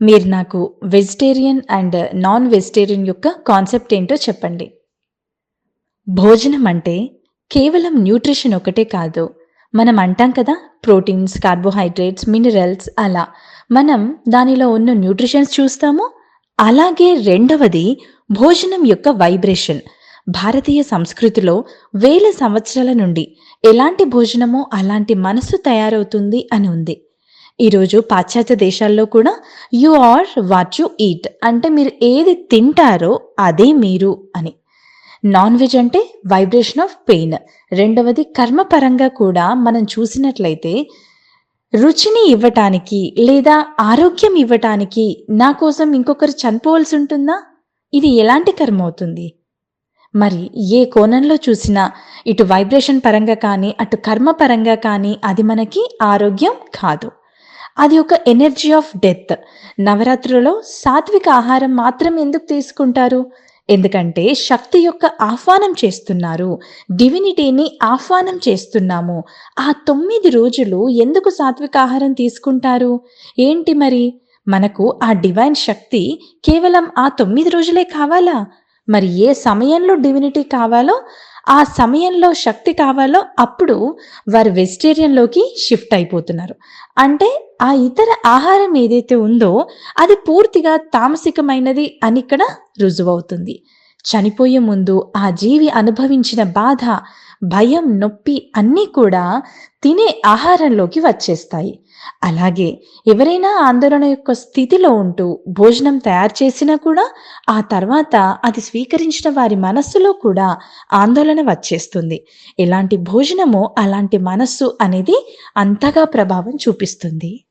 మీరు నాకు vegetarian and non vegetarian యొక్క కాన్సెప్ట్ ఏంటో చెప్పండి. భోజనం అంటే కేవలం న్యూట్రిషన్ ఒకటే కాదు. మనం అంటాం కదా ప్రోటీన్స్ కార్బోహైడ్రేట్స్ మినరల్స్ అలా. మనం దానిలో ఉన్న న్యూట్రిషన్స్ చూస్తాము. అలాగే రెండవది భోజనం యొక్క వైబ్రేషన్. భారతీయ సంస్కృతిలో వేల సంవత్సరాల నుండి ఎలాంటి భోజనమో అలాంటి మనసు తయారవుతుంది అని ఉంది. ఈరోజు పాశ్చాత్య దేశాల్లో కూడా you are what you eat అంటే మీరు ఏది తింటారో అదే మీరు అని. నాన్ వెజ్ అంటే వైబ్రేషన్ ఆఫ్ పెయిన్ రెండవది కర్మపరంగా కూడా మనం చూసినట్లయితే రుచిని ఇవ్వటానికి లేదా ఆరోగ్యం ఇవ్వటానికి నా కోసం ఇంకొకరు చనిపోవాల్సి ఉంటుందా? ఇది ఎలాంటి కర్మ అవుతుంది? మరి ఏ కోణంలో చూసినా ఇటు వైబ్రేషన్ పరంగా కానీ అటు కర్మ పరంగా కానీ అది మనకి ఆరోగ్యం కాదు. అది ఒక ఎనర్జీ ఆఫ్ డెత్. నవరాత్రులలో సాత్విక ఆహారం మాత్రం ఎందుకు తీసుకుంటారు? ఎందుకంటే శక్తి యొక్క ఆహ్వానం చేస్తున్నారు. డివినిటీని ఆహ్వానం చేస్తున్నాము. ఆ తొమ్మిది రోజులు ఎందుకు సాత్విక ఆహారం తీసుకుంటారు? ఏంటి మరి? మనకు ఆ డివైన్ శక్తి కేవలం ఆ తొమ్మిది రోజులే కావాలా? మరి ఏ సమయంలో డివినిటీ కావాలో ఆ సమయంలో శక్తి కావాలో అప్పుడు వారు వెజిటేరియన్లోకి షిఫ్ట్ అయిపోతున్నారు. అంటే ఆ ఇతర ఆహారం ఏదైతే ఉందో అది పూర్తిగా తామసికమైనది అని ఇక్కడ రుజువవుతుంది చనిపోయే ముందు ఆ జీవి అనుభవించిన బాధ భయం నొప్పి అన్నీ కూడా తినే ఆహారంలోకి వచ్చేస్తాయి. అలాగే ఎవరైనా ఆందోళన యొక్క స్థితిలో ఉంటూ భోజనం తయారు చేసినా కూడా ఆ తర్వాత అది స్వీకరించిన వారి మనస్సులో కూడా ఆందోళన వచ్చేస్తుంది. ఎలాంటి భోజనమో అలాంటి మనస్సు అనేది అంతగా ప్రభావం చూపిస్తుంది.